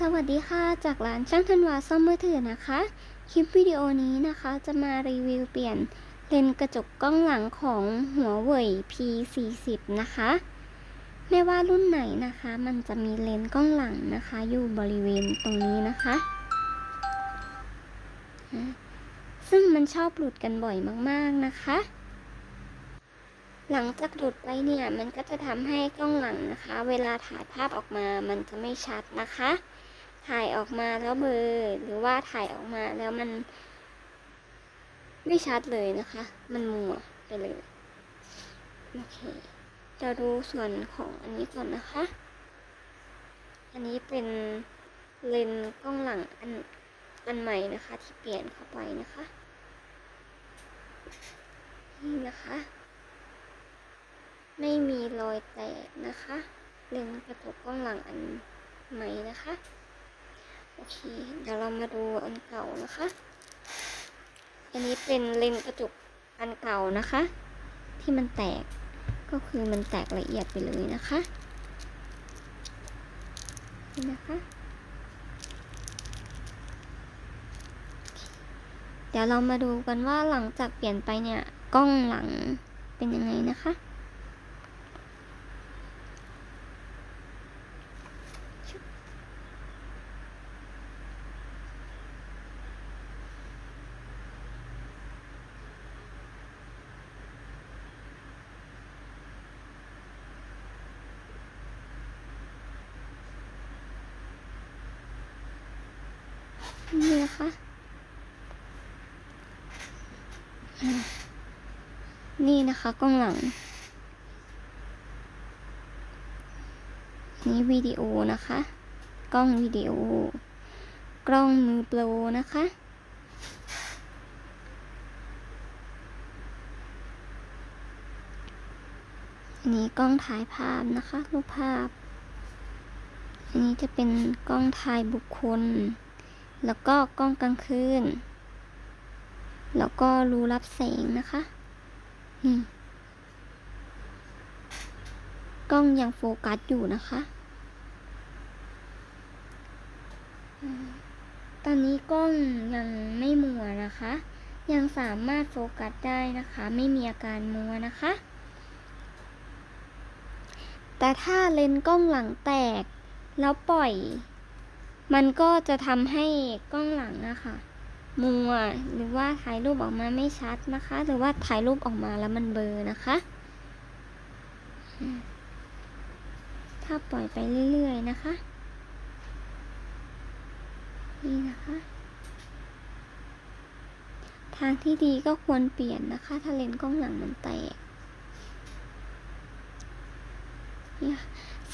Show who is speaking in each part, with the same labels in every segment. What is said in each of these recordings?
Speaker 1: สวัสดีค่ะ จากร้านช่างธันวาซ่อมมือถือนะคะ คลิปวิดีโอนี้นะคะ จะมารีวิวเปลี่ยนเลนกระจกกล้องหลังของหัวเว่ย P40 นะคะ ไม่ว่ารุ่นไหนนะคะ มันจะมีเลนกล้องหลังนะคะ อยู่บริเวณตรงนี้นะคะ ซึ่งมันชอบหลุดกันบ่อยมากๆนะคะ หลังจากหลุดไปเนี่ย มันก็จะทำให้กล้องหลังนะคะ เวลาถ่ายภาพออกมามันจะไม่ชัดนะคะ ถ่ายออกมาแล้วเบลอหรือว่าถ่ายออกมาแล้วมัน ไม่ชัดเลยนะคะ มันมัวไปเลยโอเคจะดูส่วนของอันนี้ก่อนนะคะ อันนี้เป็นเลนส์กล้องหลังอันอันใหม่นะคะ ที่เปลี่ยนเข้าไปนะคะนี่นะคะ ไม่มีรอยแตกนะคะเลนส์กระจกกล้องหลังอันใหม่นะคะ โอเค เดี๋ยวเรามาดูอันเก่านะคะ อันนี้เป็นเลนส์กระจกอันเก่านะคะ ที่มันแตกก็คือมันแตกละเอียดไปเลยนะคะนี่นะคะเดี๋ยวเรามาดูกันว่าหลังจากเปลี่ยนไปเนี่ยกล้องหลังเป็นยังไงนะคะ นี่นะคะนี่นะคะกล้องหลัง นี่วิดีโอนะคะ กล้องวิดีโอ กล้องมือโปรนะคะ อันนี้กล้องถ่ายภาพนะคะ รูปภาพ อันนี้จะเป็นกล้องถ่ายบุคคล แล้วก็กล้องกลางคืน แล้วก็รูรับแสงนะคะนี่กล้องยังโฟกัสอยู่นะคะ ตอนนี้กล้องยังไม่มัวนะคะ ยังสามารถโฟกัสได้นะคะ ไม่มีอาการมัวนะคะ แต่ถ้าเลนส์กล้องหลังแตกแล้วปล่อย มันก็จะทำให้กล้องหลังอะค่ะมัวหรือว่าถ่ายรูปออกมาไม่ชัดนะคะ หรือว่าถ่ายรูปออกมาแล้วมันเบลอนะคะ ถ้าปล่อยไปเรื่อยๆนะคะ นี่นะคะ ทางที่ดีก็ควรเปลี่ยนนะคะ ถ้าเลนส์กล้องหลังมันแตกเนี่ย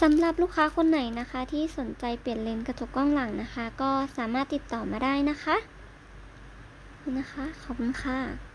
Speaker 1: สำหรับลูกค้าคนไหนนะคะ ที่สนใจเปลี่ยนเลนส์กระจกกล้องหลังนะคะ ก็สามารถติดต่อมาได้นะคะนะคะ ขอบคุณค่ะ